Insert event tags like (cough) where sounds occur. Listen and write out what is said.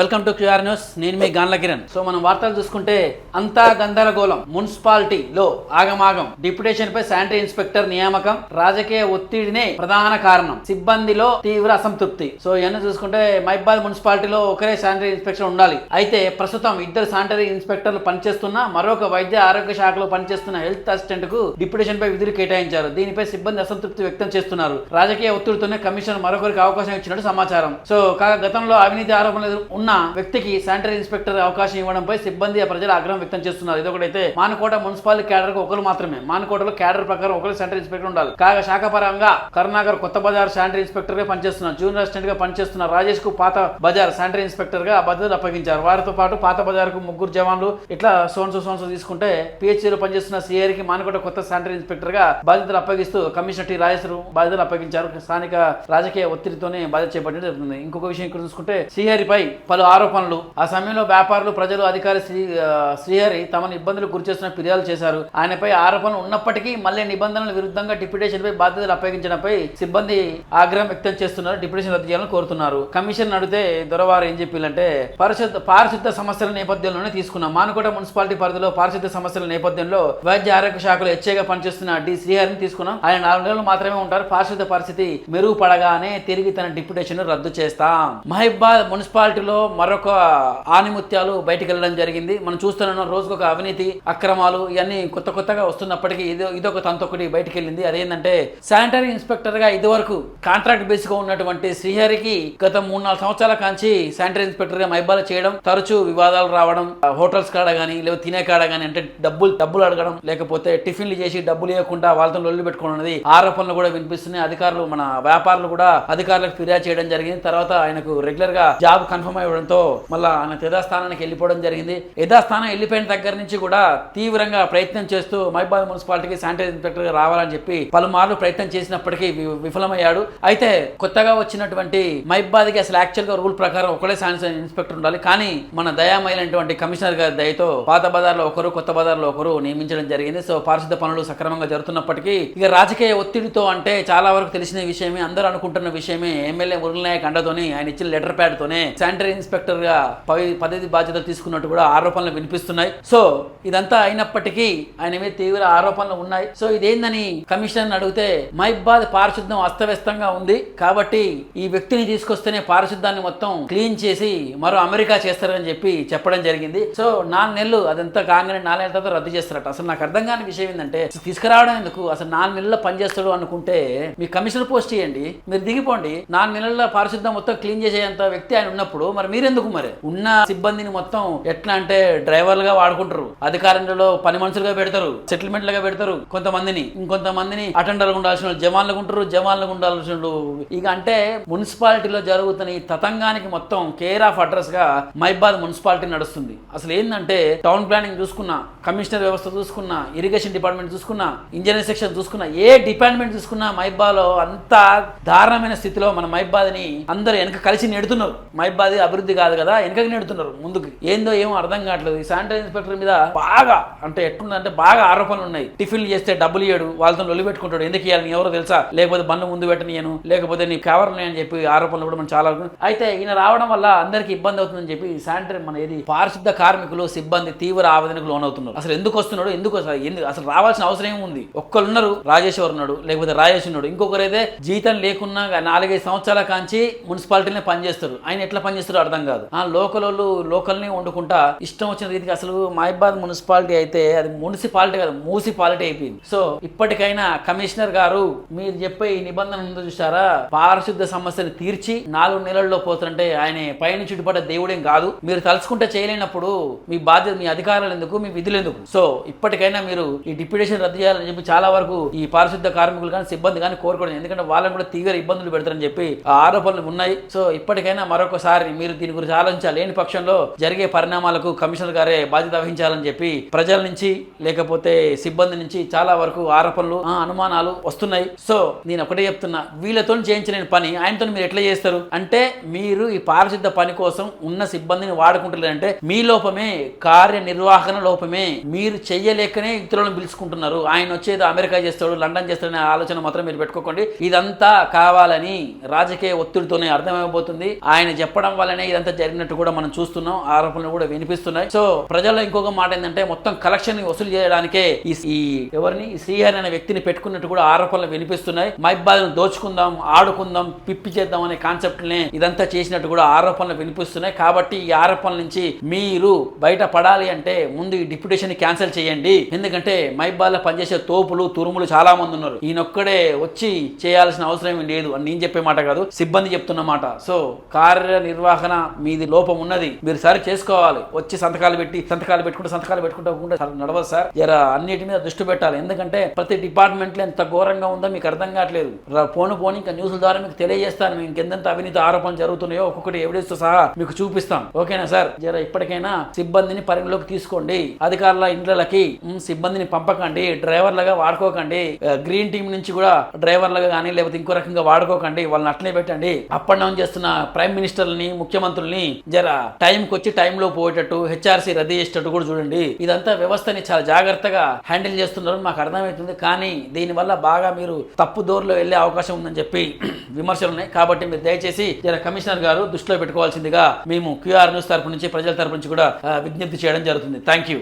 Welcome to QR news. నేను మీ గాన్ల Kiran. So మనం వార్తలు చూసుకుంటే అంతా గందరగోళం. మున్సిపాలిటీలో ఆగమాగం. డిప్యుటేషన్ పై శానిటరీ ఇన్స్పెక్టర్ నియామకం. రాజకీయ ఒత్తిడినే ప్రధాన కారణం. సిబ్బందిలో తీవ్ర అసంతృప్తి. సో ఇవన్నీ చూసుకుంటే మైబాద్ మున్సిపాలిటీలో ఒకరే శానిటరీ ఇన్స్పెక్టర్ ఉండాలి. అయితే ప్రస్తుతం ఇద్దరు శానిటరీ ఇన్స్పెక్టర్లు పనిచేస్తున్న మరొక వైద్య ఆరోగ్య శాఖలో పనిచేస్తున్న హెల్త్ అసిస్టెంట్కు డిప్యుటేషన్ పై విధులు కేటాయించారు. దీనిపై సిబ్బంది అసంతృప్తి వ్యక్తం చేస్తున్నారు. రాజకీయ ఒత్తిడితోనే కమిషన్ మరొకరికి అవకాశం ఇచ్చినట్టు సమాచారం. సో కాగా గతంలో అవినీతి ఆరోపణలు ఉన్న వ్యక్తికి శానిటరీ ఇన్స్పెక్టర్ అవకాశం ఇవ్వడంపై సిబ్బంది ప్రజలు ఆగ్రహం వ్యక్తం చేస్తున్నారు. ఇదొకటైతే మానకోట మున్సిపాలిటీ క్యాడర్కు ఒకరు మాత్రమే. మానకోటలో క్యాడర్ ప్రకారం ఒకరు శానిటరీ ఇన్స్పెక్టర్ ఉండాలి. కాగా శాఖపరంగా కరుణాకర్ కొత్త బజార్ శానిటరీ ఇన్స్పెక్టర్గా పనిచేస్తున్నారు. జూనియర్ అసిస్టెంట్గా పనిచేస్తున్న రాజేష్కు పాత బజార్ శానిటరీ ఇన్స్పెక్టర్గా బాధ్యతలు అప్పగించారు. వారితో పాటు పాత బజార్కు ముగ్గురు జవాన్లు ఇట్లా సోన్సు సోన్సు తీసుకుంటే పిహెచ్సి లో పనిచేస్తున్న సిఆర్కి మానకోట కొత్త శానిటరీ ఇన్స్పెక్టర్గా బాధ్యతలు అప్పగిస్తూ కమిషనర్ టి. రాజేశ్వరు బాధ్యతలు అప్పగించారు. స్థానిక రాజకీయ ఒత్తిడితోనే బాధ్యత చేపట్టడం జరుగుతుంది. ఇంకొక విషయం ఇక్కడ చూసుకుంటే శ్రీహరిపై పలు ఆరోపణలు ఆ సమయంలో వ్యాపారులు ప్రజలు అధికారి శ్రీ శ్రీహరి తమను ఇబ్బందులకు గురిచేస్తున్న ఫిర్యాదు చేశారు. ఆయనపై ఆరోపణలు ఉన్నప్పటికీ మళ్ళీ నిబంధనల విరుద్ధంగా డిప్యూటేషన్ పై బాధ్యతలు అప్పగించడంపై సిబ్బంది ఆగ్రహం వ్యక్తం చేస్తున్నారు డిప్యూటేషన్ రద్దు చేయాలని కోరుతున్నారు. కమిషన్ అడిగితే దొరవారు ఏం చెప్పిందంటే పరిశుద్ధ పారిశుద్ధ సమస్యల నేపథ్యంలోనే తీసుకున్నాం. మానుకోట మున్సిపాలిటీ పరిధిలో పారిశుద్ధ సమస్యల నేపథ్యంలో వైద్య ఆరోగ్య శాఖలో హెచ్ఏగా పనిచేస్తున్న డి శ్రీహరిని తీసుకున్నాం. ఆయన నాలుగు నెలలు మాత్రమే ఉంటారు. పారిశుద్ధ పరిస్థితి మెరుగుపడగానే తిరిగి తన డిప్యూటేషన్ రద్దు చేస్తాం. మహిబాద్ మున్సిపాలిటీలో మరొక ఆనిముత్యాలు బయటకు వెళ్ళడం జరిగింది. మనం చూస్తున్నాం రోజుకొక అవినీతి అక్రమాలు ఇవన్నీ కొత్త కొత్తగా వస్తున్నప్పటికీ ఇదో ఇదొక తంతొకటి బయటకు వెళ్ళింది అదేంటంటే శానిటరీ ఇన్స్పెక్టర్గా ఇదివరకు కాంట్రాక్ట్ బేస్గా ఉన్నటువంటి శ్రీహరికి గత మూడు నాలుగు సంవత్సరాల కాంచి శానిటరీ ఇన్స్పెక్టర్గా మైబాల చేయడం తరచూ వివాదాలు రావడం హోటల్స్ కాడ కానీ లేదా తినే కాడ కానీ అంటే డబ్బులు డబ్బులు అడగడం లేకపోతే టిఫిన్లు చేసి డబ్బులు ఇవ్వకుండా వాళ్ళతో లొల్లు పెట్టుకోవడం అనేది ఆరోపణలు కూడా వినిపిస్తున్నాయి. అధికారులు మన వ్యాపారులు కూడా అధికారులకు ఫిర్యాదు చేయడం జరిగింది. తర్వాత ఆయనకు రెగ్యులర్గా జాబ్ కన్ఫర్మ్ ఇవ్వడంతో మళ్ళీ ఆయన యథాస్థానానికి వెళ్ళిపోవడం జరిగింది. యథాస్థానం వెళ్ళిపోయిన దగ్గర నుంచి కూడా తీవ్రంగా ప్రయత్నం చేస్తూ మైబాద్ మున్సిపాలిటీకి శానిటరీ ఇన్స్పెక్టర్ రావాలని చెప్పి పలుమార్లు ప్రయత్నం చేసినప్పటికీ విఫలమయ్యాడు. అయితే కొత్తగా వచ్చినటువంటి మైబాద్కి అసలు యాక్చువల్గా రూల్ ప్రకారం ఒకడే శానిటరీ ఇన్స్పెక్టర్ ఉండాలి. కానీ మన దయామైనటువంటి కమిషనర్ గారి దయతో పాత బజార్లో ఒకరు కొత్త బజార్లో ఒకరు నియమించడం జరిగింది. సో పారిశుద్ధ పనులు సక్రమంగా జరుగుతున్నప్పటికీ ఇక రాజకీయ ఒత్తిడితో అంటే చాలా వరకు తెలిసిన విషయమే అందరూ అనుకుంటున్న విషయమే ఎమ్మెల్యే మురళనాయక్ అండతోని ఆయన ఇచ్చిన లెటర్ ప్యాడ్తోనే శానిటరీ ఇన్స్పెక్టర్గా పవి- పదవి బాధ్యత తీసుకున్నట్టు కూడా ఆరోపణలు వినిపిస్తున్నాయి. సో ఇదంతా అయినప్పటికీ ఆయన మీద తీవ్ర ఆరోపణలు ఉన్నాయి. సో ఇదేందని కమిషన్ అడిగితే మైబాద్ పారిశుద్ధం అస్తవ్యస్తంగా ఉంది. కాబట్టి ఈ వ్యక్తిని తీసుకొస్తేనే పారిశుద్ధాన్ని మొత్తం క్లీన్ చేసి మరో అమెరికా చేస్తారని చెప్పి చెప్పడం జరిగింది. సో నాలుగు నెలలు అదంతా కాగానే నాలుగు నెలల తర్వాత రద్దు చేస్తారట. అసలు నాకు అర్థం కాని విషయం ఏంటంటే అసలు తీసుకురావడం ఎందుకు? అసలు నాలుగు నెలల్లో పనిచేస్తాడు అనుకుంటే మీ కమిషనర్ పోస్ట్ చేయండి. మీరు దిగిపోండి. నాలుగు నెలల పారిశుద్ధం మొత్తం క్లీన్ చేసేంత వ్యక్తి ఆయన ఉన్నప్పుడు మరి మీరెందుకు మరి? ఉన్న సిబ్బందిని మొత్తం ఎట్లా అంటే డ్రైవర్లుగా వాడుకుంటారు అధికారంలో పని మనుషులుగా పెడతారు సెటిల్మెంట్లుగా పెడతారు కొంతమందిని ఇంకొంతమందిని అటెండర్లు ఉండాల్సిన వాళ్ళు ఉంటారు జవాన్లుగా ఉండాల్సిన వాళ్ళు. ఇక అంటే మున్సిపాలిటీలో జరుగుతున్న ఈ తతంగానికి మొత్తం కేర్ ఆఫ్ అడ్రస్గా మైబాద్ మున్సిపాలిటీ నడుస్తుంది. అసలు ఏంటంటే టౌన్ ప్లానింగ్ చూసుకున్నా కమిషనర్ వ్యవస్థ చూసుకున్నా ఇరిగేషన్ డిపార్ట్మెంట్ చూసుకున్నా ఇంజనీరింగ్ సెక్షన్ చూసుకున్నా ఏ డిపార్ట్మెంట్ చూసుకున్నా మైబాలో అంత దారుణమైన స్థితిలో మన మైబాద్ని అందరూ వెనక కలిసి నెడుతున్నారు. మైబాద్ అభివృద్ధి కాదు కదా? వెనకకి నెడుతున్నారు ముందుకు. ఏందో ఏమో అర్థం కావట్లేదు. ఈ శానిటరీ ఇన్స్పెక్టర్ మీద బాగా అంటే ఎట్లుందంటే బాగా ఆరోపణలు ఉన్నాయి. టిఫిన్లు చేస్తే డబ్బులు ఇయ్యడు వాళ్ళతో లొల్లి పెట్టుకుంటాడు. ఎందుకు ఇవ్వాలని ఎవరో తెలుసా? లేకపోతే బండ్లు ముందు పెట్టనియను లేకపోతే నీ కవర్ని అని చెప్పి ఆరోపణలు కూడా మనం చాలా అయితే ఈయన రావడం వల్ల అందరికీ ఇబ్బంది అవుతుందని చెప్పి శానిటరీ మన ఏది? పారిశుద్ధ కార్మికులు సిబ్బంది తీవ్ర ఆవేదనకు లోనవుతున్నారు. అసలు ఎందుకు వస్తున్నాడు? ఎందుకు ఎందుకు అసలు రావాల్సిన అవసరం ఏముంది? ఒక్కరున్నారు రాజేశ్వర్ ఉన్నాడు? లేకపోతే రాజేష్ ఉన్నాడు? ఇంకొకరైతే అయితే జీతం లేకున్నా నాలుగైదు సంవత్సరాల కాంచి మున్సిపాలిటీనే పనిచేస్తారు. ఆయన ఎట్లా పనిచేస్తారు? అర్థం కాదు. ఆ లోకల్ వాళ్ళు లోకల్ని వండుకుంటా ఇష్టం వచ్చిన రీతికి అసలు మహిబాద్ మున్సిపాలిటీ అయితే అది మున్సిపాలిటీ కాదు మున్సిపాలిటీ అయిపోయింది. సో ఇప్పటికైనా కమిషనర్ గారు మీరు చెప్పే ఈ నిబంధన ఉందో చూసారా పారిశుద్ధ సమస్యను తీర్చి నాలుగు నెలల్లో పోతుంటే ఆయన పైన చుట్టుపడ్డ దేవుడేం కాదు. మీరు తలుచుకుంటే చేయలేనప్పుడు మీ బాధ్యత మీ అధికారాలు ఎందుకు మీ విధులు ఎందుకు? సో ఇప్పటికైనా మీరు ఈ డిప్యూటేషన్ రద్దు చేయాలని చెప్పి చాలా వరకు ఈ పారిశుద్ధ కార్మికులు కానీ సిబ్బంది కానీ కోరుకోవడం ఎందుకంటే వాళ్ళని కూడా తీవ్ర ఇబ్బందులు పెడతారని చెప్పి ఆ ఆరోపణలు ఉన్నాయి. సో ఇప్పటికైనా మరొకసారి మీరు దీని గురించి ఆలోచించాలి. లేని పక్షంలో జరిగే పరిణామాలకు కమిషనర్ గారే బాధ్యత వహించాలని చెప్పి ప్రజల నుంచి లేకపోతే సిబ్బంది నుంచి చాలా వరకు ఆరోపణలు అనుమానాలు వస్తున్నాయి. సో నేను ఒకటే చెప్తున్నా. వీళ్ళతో చేయించిన పని ఆయనతో మీరు ఎట్లా చేస్తారు? అంటే మీరు ఈ పారిశుద్ధ పని కోసం ఉన్న సిబ్బందిని వాడుకుంటారంటే మీ లోపమే కార్యనిర్వహణ లోపమే మీరు చెయ్యలేకనే ఇతరులను పిలుచుకుంటున్నారు. ఆయన వచ్చేది అమెరికా చేస్తాడు లండన్ చేస్తాడనే ఆలోచన మాత్రం మీరు పెట్టుకోకండి. ఇదంతా కావాలని రాజకీయ ఒత్తిడితోనే అర్థమైపోతుంది. ఆయన చెప్పడం వల్లనే ఇదంతా జరిగినట్టు కూడా మనం చూస్తున్నాం. ఆరోపణలు కూడా వినిపిస్తున్నాయి. సో ప్రజల్లో ఇంకొక మాట ఏంటంటే మొత్తం కలెక్షన్ వసూలు చేయడానికే ఈ ఎవరిని? శ్రీహరి అనే వ్యక్తిని పెట్టుకున్నట్టు కూడా ఆరోపణలు వినిపిస్తున్నాయి. మైబాద్ను దోచుకుందాం ఆడుకుందాం పిప్పి చేద్దాం అనే కాన్సెప్ట్ నే ఇదంతా చేసినట్టు కూడా ఆరోపణలు వినిపిస్తున్నాయి. కాబట్టి ఈ ఆరోపణల నుంచి మీరు బయట పడాలి అంటే ముందు ఈ డిప్యుటేషన్ క్యాన్సిల్ చేయండి. ఎందుకంటే మైబాద్లో పనిచేసే తోపులు తురుములు చాలా మంది ఉన్నారు. ఈయనొక్కడే వచ్చి చేయాల్సిన అవసరం లేదు అని నేను చెప్పే మాట కాదు సిబ్బంది చెప్తున్న మాట. సో కార్యనిర్వహణ మీది లోపం ఉన్నది. మీరు సరి చేసుకోవాలి. వచ్చి సంతకాలు పెట్టి సంతకాలు పెట్టుకుంటూ సంతకాలు పెట్టుకుంటూ నడవదు సార్. జర అన్నిటి మీద దృష్టి పెట్టాలి. ఎందుకంటే ప్రతి డిపార్ట్మెంట్లో ఎంత ఘోరంగా ఉందో మీకు అర్థం కావట్లేదు. ఫోన్ పోను ఇంకా న్యూస్ల ద్వారా మీకు తెలియజేస్తాను. మీకు ఇంకెంత అవినీతి ఆరోపణలు జరుగుతున్నాయో ఒక్కొక్కటి ఎవిడెన్స్ సహా మీకు చూపిస్తాం. ఓకేనా సార్? జర ఇప్పటికైనా సిబ్బందిని పరిగణలోకి తీసుకోండి. అధికారుల ఇండ్లకి సిబ్బందిని పంపకండి. డ్రైవర్లుగా వాడుకోకండి. గ్రీన్ టీం నుంచి కూడా డ్రైవర్లుగా కానీ లేకపోతే ఇంకో రకంగా వాడుకోకండి. వాళ్ళని అట్లనే పెట్టండి. అప్ అండ్ డౌన్ చేస్తున్న ప్రైమ్ మినిస్టర్ని ముఖ్యమంత్రుల్ని జర టైంకి వచ్చి టైంలో పోయేటట్టు హెచ్ఆర్సీ రద్దు చేసేటట్టు కూడా చూడండి. ఇదంతా వ్యవస్థని చాలా జాగ్రత్తగా హ్యాండిల్ చేస్తున్నారని మాకు అర్థమవుతుంది. కానీ దీనివల్ల బాగా మీరు తప్పు దోరలో వెళ్ళే అవకాశం ఉందని చెప్పి (clears throat) విమర్శలు ఉన్నాయి. కాబట్టి మీరు దయచేసి జర కమిషనర్ గారు దృష్టిలో పెట్టుకోవాల్సిందిగా మేము క్యూఆర్ న్యూస్ తరపు నుంచి ప్రజల తరపు నుంచి కూడా విజ్ఞప్తి చేయడం జరుగుతుంది. Thank you.